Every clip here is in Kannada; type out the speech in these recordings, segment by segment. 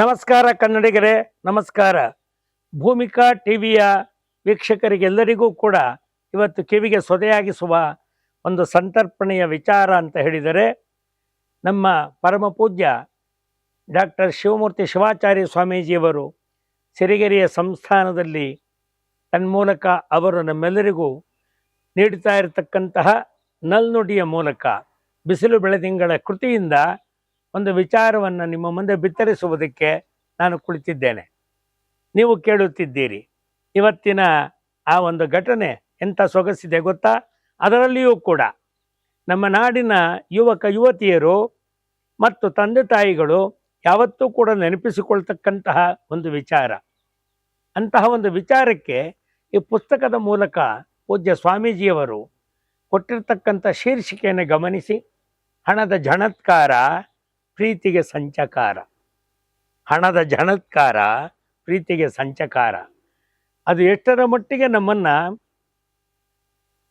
ನಮಸ್ಕಾರ ಕನ್ನಡಿಗರೇ, ನಮಸ್ಕಾರ. ಭೂಮಿಕಾ ಟಿವಿಯ ವೀಕ್ಷಕರಿಗೆಲ್ಲರಿಗೂ ಕೂಡ ಇವತ್ತು ಕಿವಿಗೆ ಸೊದೆಯಾಗಿಸುವ ಒಂದು ಸಂತರ್ಪಣೆಯ ವಿಚಾರ ಅಂತ ಹೇಳಿದರೆ, ನಮ್ಮ ಪರಮ ಪೂಜ್ಯ ಡಾಕ್ಟರ್ ಶಿವಮೂರ್ತಿ ಶಿವಾಚಾರ್ಯ ಸ್ವಾಮೀಜಿಯವರು ಸಿರಿಗೆರೆಯ ಸಂಸ್ಥಾನದಲ್ಲಿ ತನ್ಮೂಲಕ ಅವರು ನಮ್ಮೆಲ್ಲರಿಗೂ ನೀಡುತ್ತಾ ಇರತಕ್ಕಂತಹ ನಲ್ನುಡಿಯ ಮೂಲಕ, ಬಿಸಿಲು ಬೆಳೆದಿಂಗಳ ಕೃತಿಯಿಂದ ಒಂದು ವಿಚಾರವನ್ನು ನಿಮ್ಮ ಮುಂದೆ ಬಿತ್ತರಿಸುವುದಕ್ಕೆ ನಾನು ಕುಳಿತಿದ್ದೇನೆ. ನೀವು ಕೇಳುತ್ತಿದ್ದೀರಿ. ಇವತ್ತಿನ ಆ ಒಂದು ಘಟನೆ ಎಂಥ ಸೊಗಸಿದೆ ಗೊತ್ತಾ? ಅದರಲ್ಲಿಯೂ ಕೂಡ ನಮ್ಮ ನಾಡಿನ ಯುವಕ ಯುವತಿಯರು ಮತ್ತು ತಂದೆ ತಾಯಿಗಳು ಯಾವತ್ತೂ ಕೂಡ ನೆನಪಿಸಿಕೊಳ್ತಕ್ಕಂತಹ ಒಂದು ವಿಚಾರ. ಅಂತಹ ಒಂದು ವಿಚಾರಕ್ಕೆ ಈ ಪುಸ್ತಕದ ಮೂಲಕ ಪೂಜ್ಯ ಸ್ವಾಮೀಜಿಯವರು ಕೊಟ್ಟಿರ್ತಕ್ಕಂಥ ಶೀರ್ಷಿಕೆಯನ್ನು ಗಮನಿಸಿ. ಹಣದ ಜಣತ್ಕಾರ ಪ್ರೀತಿಗೆ ಸಂಚಕಾರ, ಹಣದ ಜನತ್ಕಾರ ಪ್ರೀತಿಗೆ ಸಂಚಕಾರ. ಅದು ಎಷ್ಟರ ಮಟ್ಟಿಗೆ ನಮ್ಮನ್ನ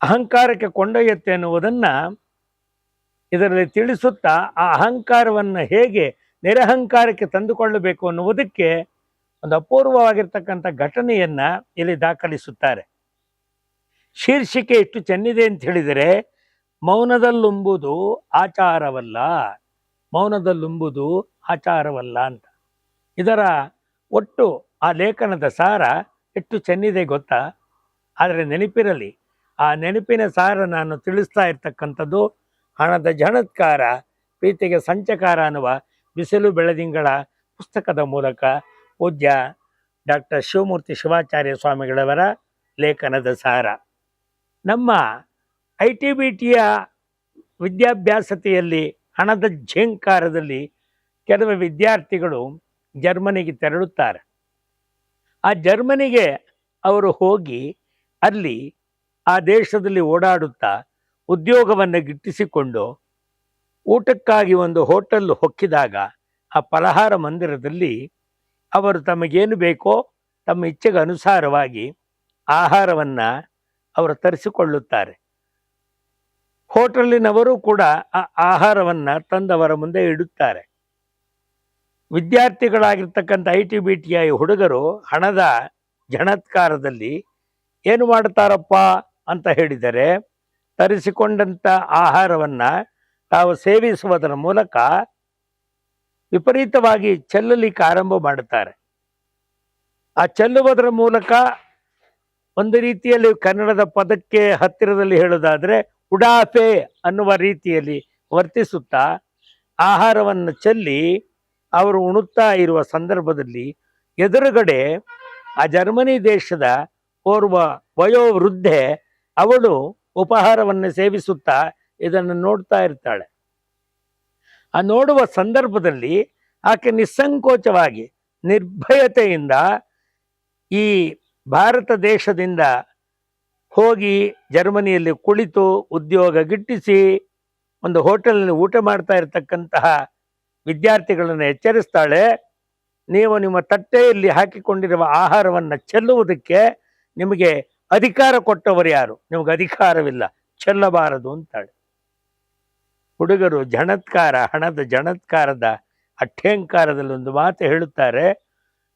ಅಹಂಕಾರಕ್ಕೆ ಕೊಂಡೊಯ್ಯುತ್ತೆ ಅನ್ನುವುದನ್ನು ಇದರಲ್ಲಿ ತಿಳಿಸುತ್ತಾ ಆ ಅಹಂಕಾರವನ್ನು ಹೇಗೆ ನಿರಹಂಕಾರಕ್ಕೆ ತಂದುಕೊಳ್ಳಬೇಕು ಅನ್ನುವುದಕ್ಕೆ ಒಂದು ಅಪೂರ್ವವಾಗಿರ್ತಕ್ಕಂಥ ಘಟನೆಯನ್ನ ಇಲ್ಲಿ ದಾಖಲಿಸುತ್ತಾರೆ. ಶೀರ್ಷಿಕೆ ಎಷ್ಟು ಚೆನ್ನಿದೆ ಅಂತ ಹೇಳಿದರೆ, ಮೌನದಲ್ಲುಂಬುದು ಆಚಾರವಲ್ಲ. ಮೌನದಲ್ಲುಂಬುದು ಆಚಾರವಲ್ಲ ಅಂತ. ಇದರ ಒಟ್ಟು ಆ ಲೇಖನದ ಸಾರ ಎಷ್ಟು ಚೆನ್ನಿದೆ ಗೊತ್ತಾ? ಆದರೆ ನೆನಪಿರಲಿ, ಆ ನೆನಪಿನ ಸಾರ ನಾನು ತಿಳಿಸ್ತಾ ಇರ್ತಕ್ಕಂಥದ್ದು ಹಣದ ಜಣತ್ಕಾರ ಪ್ರೀತಿಗೆ ಸಂಚಕಾರ ಅನ್ನುವ ಬಿಸಿಲು ಬೆಳದಿಂಗಳ ಪುಸ್ತಕದ ಮೂಲಕ ಪೂಜ್ಯ ಡಾಕ್ಟರ್ ಶಿವಮೂರ್ತಿ ಶಿವಾಚಾರ್ಯ ಸ್ವಾಮಿಗಳವರ ಲೇಖನದ ಸಾರ. ನಮ್ಮ ಐ ಟಿ ಬಿ ಟಿಯ ವಿದ್ಯಾಭ್ಯಾಸತೆಯಲ್ಲಿ ಹಣದ ಝೇಂಕಾರದಲ್ಲಿ ಕೆಲವು ವಿದ್ಯಾರ್ಥಿಗಳು ಜರ್ಮನಿಗೆ ತೆರಳುತ್ತಾರೆ. ಆ ಜರ್ಮನಿಗೆ ಅವರು ಹೋಗಿ ಅಲ್ಲಿ ಆ ದೇಶದಲ್ಲಿ ಓಡಾಡುತ್ತಾ ಉದ್ಯೋಗವನ್ನು ಗಿಟ್ಟಿಸಿಕೊಂಡು ಊಟಕ್ಕಾಗಿ ಒಂದು ಹೋಟೆಲ್ ಹೊಕ್ಕಿದಾಗ ಆ ಫಲಹಾರ ಮಂದಿರದಲ್ಲಿ ಅವರು ತಮಗೇನು ಬೇಕೋ ತಮ್ಮ ಇಚ್ಛೆಗೆ ಅನುಸಾರವಾಗಿ ಆಹಾರವನ್ನು ಅವರು ತರಿಸಿಕೊಳ್ಳುತ್ತಾರೆ. ಹೋಟೆಲಿನವರು ಕೂಡ ಆ ಆಹಾರವನ್ನು ತಂದವರ ಮುಂದೆ ಇಡುತ್ತಾರೆ. ವಿದ್ಯಾರ್ಥಿಗಳಾಗಿರ್ತಕ್ಕಂಥ I T B T I ಹುಡುಗರು ಹಣದ ಜಣತ್ಕಾರದಲ್ಲಿ ಏನು ಮಾಡ್ತಾರಪ್ಪ ಅಂತ ಹೇಳಿದರೆ, ತರಿಸಿಕೊಂಡಂಥ ಆಹಾರವನ್ನು ತಾವು ಸೇವಿಸುವುದರ ಮೂಲಕ ವಿಪರೀತವಾಗಿ ಚೆಲ್ಲಲಿಕ್ಕೆ ಆರಂಭ ಮಾಡುತ್ತಾರೆ. ಆ ಚೆಲ್ಲುವುದರ ಮೂಲಕ ಒಂದು ರೀತಿಯಲ್ಲಿ ಕನ್ನಡದ ಪದಕ್ಕೆ ಹತ್ತಿರದಲ್ಲಿ ಹೇಳೋದಾದರೆ ಉಡಾಫೆ ಅನ್ನುವ ರೀತಿಯಲ್ಲಿ ವರ್ತಿಸುತ್ತಾ ಆಹಾರವನ್ನು ಚೆಲ್ಲಿ ಅವರು ಉಣುತ್ತಾ ಇರುವ ಸಂದರ್ಭದಲ್ಲಿ ಎದುರುಗಡೆ ಆ ಜರ್ಮನಿ ದೇಶದ ಓರ್ವ ವಯೋವೃದ್ಧೆ ಅವಳು ಉಪಹಾರವನ್ನು ಸೇವಿಸುತ್ತಾ ಇದನ್ನು ನೋಡ್ತಾ ಇರ್ತಾಳೆ. ಆ ನೋಡುವ ಸಂದರ್ಭದಲ್ಲಿ ಆಕೆ ನಿಸ್ಸಂಕೋಚವಾಗಿ ನಿರ್ಭಯತೆಯಿಂದ ಈ ಭಾರತ ದೇಶದಿಂದ ಹೋಗಿ ಜರ್ಮನಿಯಲ್ಲಿ ಕುಳಿತು ಉದ್ಯೋಗ ಗಿಟ್ಟಿಸಿ ಒಂದು ಹೋಟೆಲ್ನಲ್ಲಿ ಊಟ ಮಾಡ್ತಾ ಇರತಕ್ಕಂತಹ ವಿದ್ಯಾರ್ಥಿಗಳನ್ನು ಎಚ್ಚರಿಸ್ತಾಳೆ. ನೀವು ನಿಮ್ಮ ತಟ್ಟೆಯಲ್ಲಿ ಹಾಕಿಕೊಂಡಿರುವ ಆಹಾರವನ್ನು ಚೆಲ್ಲುವುದಕ್ಕೆ ನಿಮಗೆ ಅಧಿಕಾರ ಕೊಟ್ಟವರು ಯಾರು? ನಿಮಗೆ ಅಧಿಕಾರವಿಲ್ಲ. ಚೆಲ್ಲಬಾರದು ಅಂತಾಳೆ. ಹುಡುಗರು ಜಣತ್ಕಾರ, ಹಣದ ಜಣತ್ಕಾರದ ಅಠ್ಯಂಕಾರದಲ್ಲಿ ಒಂದು ಮಾತು ಹೇಳುತ್ತಾರೆ.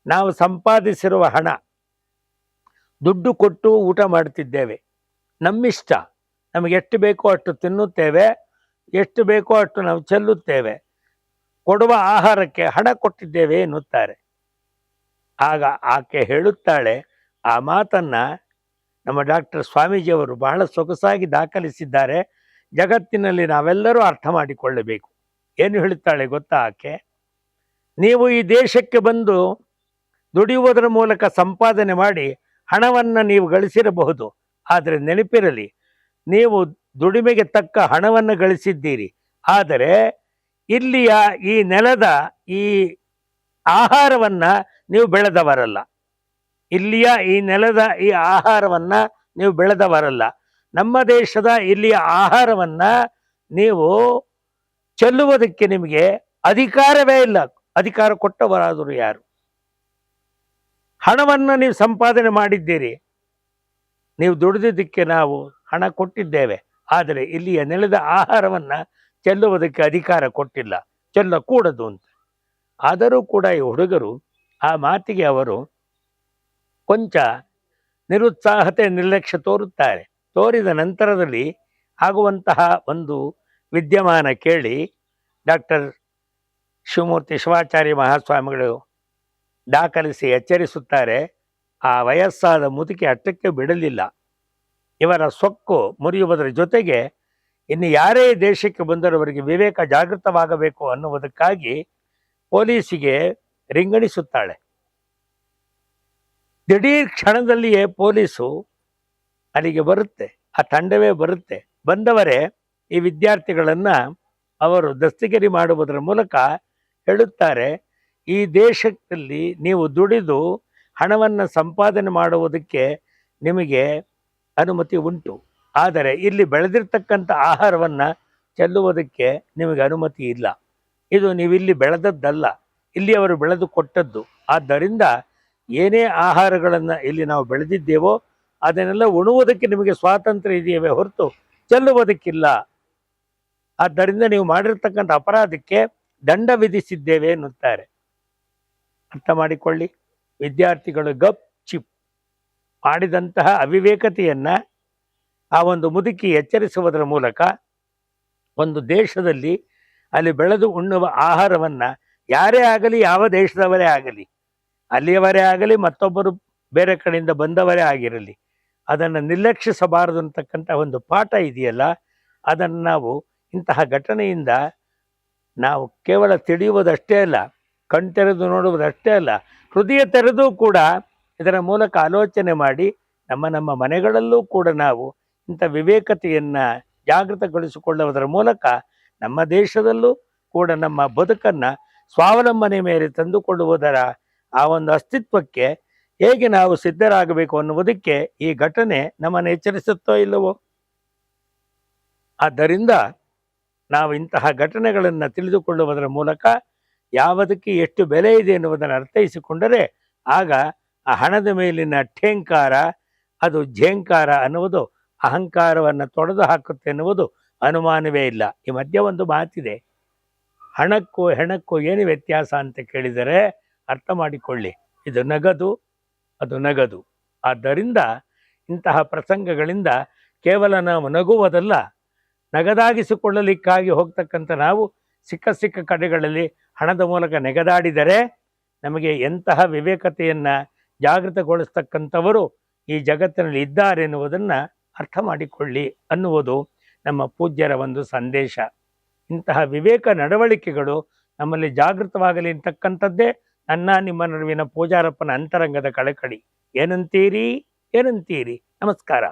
ನಾವು ಸಂಪಾದಿಸಿರುವ ಹಣ ದುಡ್ಡು ಕೊಟ್ಟು ಊಟ ಮಾಡ್ತಿದ್ದೇವೆ. ನಮ್ಮಿಷ್ಟ. ನಮಗೆ ಎಷ್ಟು ಬೇಕೋ ಅಷ್ಟು ತಿನ್ನುತ್ತೇವೆ. ಎಷ್ಟು ಬೇಕೋ ಅಷ್ಟು ನಾವು ಚೆಲ್ಲುತ್ತೇವೆ. ಕೊಡುವ ಆಹಾರಕ್ಕೆ ಹಣ ಕೊಟ್ಟಿದ್ದೇವೆ ಎನ್ನುತ್ತಾರೆ. ಆಗ ಆಕೆ ಹೇಳುತ್ತಾಳೆ, ಆ ಮಾತನ್ನ ನಮ್ಮ ಡಾಕ್ಟರ್ ಸ್ವಾಮೀಜಿಯವರು ಬಹಳ ಸೊಗಸಾಗಿ ದಾಖಲಿಸಿದ್ದಾರೆ. ಜಗತ್ತಿನಲ್ಲಿ ನಾವೆಲ್ಲರೂ ಅರ್ಥ ಮಾಡಿಕೊಳ್ಳಬೇಕು. ಏನು ಹೇಳುತ್ತಾಳೆ ಗೊತ್ತಾ ಆಕೆ? ನೀವು ಈ ದೇಶಕ್ಕೆ ಬಂದು ದುಡಿಯುವುದರ ಮೂಲಕ ಸಂಪಾದನೆ ಮಾಡಿ ಹಣವನ್ನು ನೀವು ಗಳಿಸಿರಬಹುದು, ಆದರೆ ನೆನಪಿರಲಿ, ನೀವು ದುಡಿಮೆಗೆ ತಕ್ಕ ಹಣವನ್ನು ಗಳಿಸಿದ್ದೀರಿ. ಆದರೆ ಇಲ್ಲಿಯ ಈ ನೆಲದ ಈ ಆಹಾರವನ್ನು ನೀವು ಬೆಳೆದವರಲ್ಲ. ಇಲ್ಲಿಯ ಈ ನೆಲದ ಈ ಆಹಾರವನ್ನು ನೀವು ಬೆಳೆದವರಲ್ಲ. ನಮ್ಮ ದೇಶದ ಇಲ್ಲಿಯ ಆಹಾರವನ್ನು ನೀವು ಚೆಲ್ಲುವುದಕ್ಕೆ ನಿಮಗೆ ಅಧಿಕಾರವೇ ಇಲ್ಲ. ಅಧಿಕಾರ ಕೊಟ್ಟವರಾದರು ಯಾರು? ಹಣವನ್ನು ನೀವು ಸಂಪಾದನೆ ಮಾಡಿದ್ದೀರಿ. ನೀವು ದುಡಿದಿದ್ದಕ್ಕೆ ನಾವು ಹಣ ಕೊಟ್ಟಿದ್ದೇವೆ. ಆದರೆ ಇಲ್ಲಿಯ ನೆಲದ ಆಹಾರವನ್ನು ಚೆಲ್ಲುವುದಕ್ಕೆ ಅಧಿಕಾರ ಕೊಟ್ಟಿಲ್ಲ. ಚೆಲ್ಲಕೂಡದು ಅಂತ. ಆದರೂ ಕೂಡ ಈ ಹುಡುಗರು ಆ ಮಾತಿಗೆ ಅವರು ಕೊಂಚ ನಿರುತ್ಸಾಹತೆ, ನಿರ್ಲಕ್ಷ್ಯ ತೋರುತ್ತಾರೆ. ತೋರಿದ ನಂತರದಲ್ಲಿ ಆಗುವಂತಹ ಒಂದು ವಿದ್ಯಮಾನ ಕೇಳಿ ಡಾಕ್ಟರ್ ಶಿವಮೂರ್ತಿ ಶಿವಾಚಾರ್ಯ ಮಹಾಸ್ವಾಮಿಗಳು ದಾಖಲಿಸಿ ಎಚ್ಚರಿಸುತ್ತಾರೆ, ಆ ವಯಸ್ಸಾದ ಮುದುಕಿ ಅಟ್ಟಕ್ಕೆ ಬಿಡಲಿಲ್ಲ. ಇವರ ಸೊಕ್ಕು ಮುರಿಯುವುದರ ಜೊತೆಗೆ ಇನ್ನು ಯಾರೇ ದೇಶಕ್ಕೆ ಬಂದರವರಿಗೆ ವಿವೇಕ ಜಾಗೃತವಾಗಬೇಕು ಅನ್ನುವುದಕ್ಕಾಗಿ ಪೊಲೀಸಿಗೆ ರಿಂಗಣಿಸುತ್ತಾಳೆ. ದಿಢೀರ್ ಕ್ಷಣದಲ್ಲಿಯೇ ಪೊಲೀಸು ಅಲ್ಲಿಗೆ ಬರುತ್ತೆ, ಆ ತಂಡವೇ ಬರುತ್ತೆ. ಬಂದವರೇ ಈ ವಿದ್ಯಾರ್ಥಿಗಳನ್ನು ಅವರು ದಸ್ತಗಿರಿ ಮಾಡುವುದರ ಮೂಲಕ ಹೇಳುತ್ತಾರೆ ಈ ದೇಶದಲ್ಲಿ ನೀವು ದುಡಿದು ಹಣವನ್ನು ಸಂಪಾದನೆ ಮಾಡುವುದಕ್ಕೆ ನಿಮಗೆ ಅನುಮತಿ ಉಂಟು. ಆದರೆ ಇಲ್ಲಿ ಬೆಳೆದಿರ್ತಕ್ಕಂಥ ಆಹಾರವನ್ನು ಚೆಲ್ಲುವುದಕ್ಕೆ ನಿಮಗೆ ಅನುಮತಿ ಇಲ್ಲ. ಇದು ನೀವಿಲ್ಲಿ ಬೆಳೆದದ್ದಲ್ಲ, ಇಲ್ಲಿ ಅವರು ಬೆಳೆದು ಕೊಟ್ಟದ್ದು. ಆದ್ದರಿಂದ ಏನೇ ಆಹಾರಗಳನ್ನು ಇಲ್ಲಿ ನಾವು ಬೆಳೆದಿದ್ದೇವೋ ಅದನ್ನೆಲ್ಲ ಉಣುವುದಕ್ಕೆ ನಿಮಗೆ ಸ್ವಾತಂತ್ರ್ಯ ಇದೆಯೇ ಹೊರತು ಚೆಲ್ಲುವುದಕ್ಕಿಲ್ಲ. ಆದ್ದರಿಂದ ನೀವು ಮಾಡಿರ್ತಕ್ಕಂಥ ಅಪರಾಧಕ್ಕೆ ದಂಡ ವಿಧಿಸಿದ್ದೇವೆ ಎನ್ನುತ್ತಾರೆ. ಅರ್ಥ ಮಾಡಿಕೊಳ್ಳಿ. ವಿದ್ಯಾರ್ಥಿಗಳು ಗಪ್ ಚಿಪ್. ಮಾಡಿದಂತಹ ಅವಿವೇಕತೆಯನ್ನು ಆ ಒಂದು ಮುದುಕಿ ಎಚ್ಚರಿಸುವುದರ ಮೂಲಕ ಒಂದು ದೇಶದಲ್ಲಿ ಅಲ್ಲಿ ಬೆಳೆದು ಉಣ್ಣುವ ಆಹಾರವನ್ನ ಯಾರೇ ಆಗಲಿ ಯಾವ ದೇಶದವರೇ ಆಗಲಿ, ಅಲ್ಲಿಯವರೇ ಆಗಲಿ ಮತ್ತೊಬ್ಬರು ಬೇರೆ ಕಡೆಯಿಂದ ಬಂದವರೇ ಆಗಿರಲಿ, ಅದನ್ನು ನಿರ್ಲಕ್ಷಿಸಬಾರದು ಅಂತಕ್ಕಂಥ ಒಂದು ಪಾಠ ಇದೆಯಲ್ಲ, ಅದನ್ನು ನಾವು ಇಂತಹ ಘಟನೆಯಿಂದ ನಾವು ಕೇವಲ ತಿಳಿಯುವುದಷ್ಟೇ ಅಲ್ಲ ಕಣ್ತೆರೆದು ನೋಡುವುದಷ್ಟೇ ಅಲ್ಲ, ಹೃದಯ ತೆರೆದು ಕೂಡ ಇದರ ಮೂಲಕ ಆಲೋಚನೆ ಮಾಡಿ ನಮ್ಮ ನಮ್ಮ ಮನೆಗಳಲ್ಲೂ ಕೂಡ ನಾವು ಇಂಥ ವಿವೇಕತೆಯನ್ನು ಜಾಗೃತಗೊಳಿಸಿಕೊಳ್ಳುವುದರ ಮೂಲಕ ನಮ್ಮ ದೇಶದಲ್ಲೂ ಕೂಡ ನಮ್ಮ ಬದುಕನ್ನು ಸ್ವಾವಲಂಬನೆ ಮೇಲೆ ತಂದುಕೊಳ್ಳುವುದರ ಆ ಒಂದು ಅಸ್ತಿತ್ವಕ್ಕೆ ಹೇಗೆ ನಾವು ಸಿದ್ಧರಾಗಬೇಕು ಅನ್ನುವುದಕ್ಕೆ ಈ ಘಟನೆ ನಮ್ಮನ್ನು ಎಚ್ಚರಿಸುತ್ತೋ ಇಲ್ಲವೋ? ಆದ್ದರಿಂದ ನಾವು ಇಂತಹ ಘಟನೆಗಳನ್ನು ತಿಳಿದುಕೊಳ್ಳುವುದರ ಮೂಲಕ ಯಾವುದಕ್ಕೆ ಎಷ್ಟು ಬೆಲೆ ಇದೆ ಎನ್ನುವುದನ್ನು ಅರ್ಥೈಸಿಕೊಂಡರೆ ಆಗ ಆ ಹಣದ ಮೇಲಿನ ಠೇಂಕಾರ, ಅದು ಝೇಂಕಾರ ಅನ್ನುವುದು ಅಹಂಕಾರವನ್ನು ತೊಡೆದು ಹಾಕುತ್ತೆ ಎನ್ನುವುದು ಅನುಮಾನವೇ ಇಲ್ಲ. ಈ ಮಧ್ಯೆ ಒಂದು ಮಾತಿದೆ. ಹಣಕ್ಕೂ ಹೆಣಕ್ಕೂ ಏನು ವ್ಯತ್ಯಾಸ ಅಂತ ಕೇಳಿದರೆ ಅರ್ಥ ಮಾಡಿಕೊಳ್ಳಿ. ಇದು ನಗದು, ಅದು ನಗದು. ಆದ್ದರಿಂದ ಇಂತಹ ಪ್ರಸಂಗಗಳಿಂದ ಕೇವಲ ನಾವು ನಗುವುದಲ್ಲ, ನಗದಾಗಿಸಿಕೊಳ್ಳಲಿಕ್ಕಾಗಿ ಹೋಗ್ತಕ್ಕಂಥ ನಾವು ಸಿಕ್ಕ ಸಿಕ್ಕ ಕಡೆಗಳಲ್ಲಿ ಹಣದ ಮೂಲಕ ನೆಗದಾಡಿದರೆ ನಮಗೆ ಎಂತಹ ವಿವೇಕತೆಯನ್ನು ಜಾಗೃತಗೊಳಿಸ್ತಕ್ಕಂಥವರು ಈ ಜಗತ್ತಿನಲ್ಲಿ ಇದ್ದಾರೆ ಎನ್ನುವುದನ್ನು ಅರ್ಥ ಮಾಡಿಕೊಳ್ಳಿ ಅನ್ನುವುದು ನಮ್ಮ ಪೂಜ್ಯರ ಒಂದು ಸಂದೇಶ. ಇಂತಹ ವಿವೇಕ ನಡವಳಿಕೆಗಳು ನಮ್ಮಲ್ಲಿ ಜಾಗೃತವಾಗಲಿ ಅಂತಕ್ಕಂಥದ್ದೇ ನನ್ನ ನಿಮ್ಮ ನಡುವಿನ ಪೂಜಾರಪ್ಪನ ಅಂತರಂಗದ ಕಳಕಳಿ. ಏನಂತೀರಿ? ಏನಂತೀರಿ? ನಮಸ್ಕಾರ.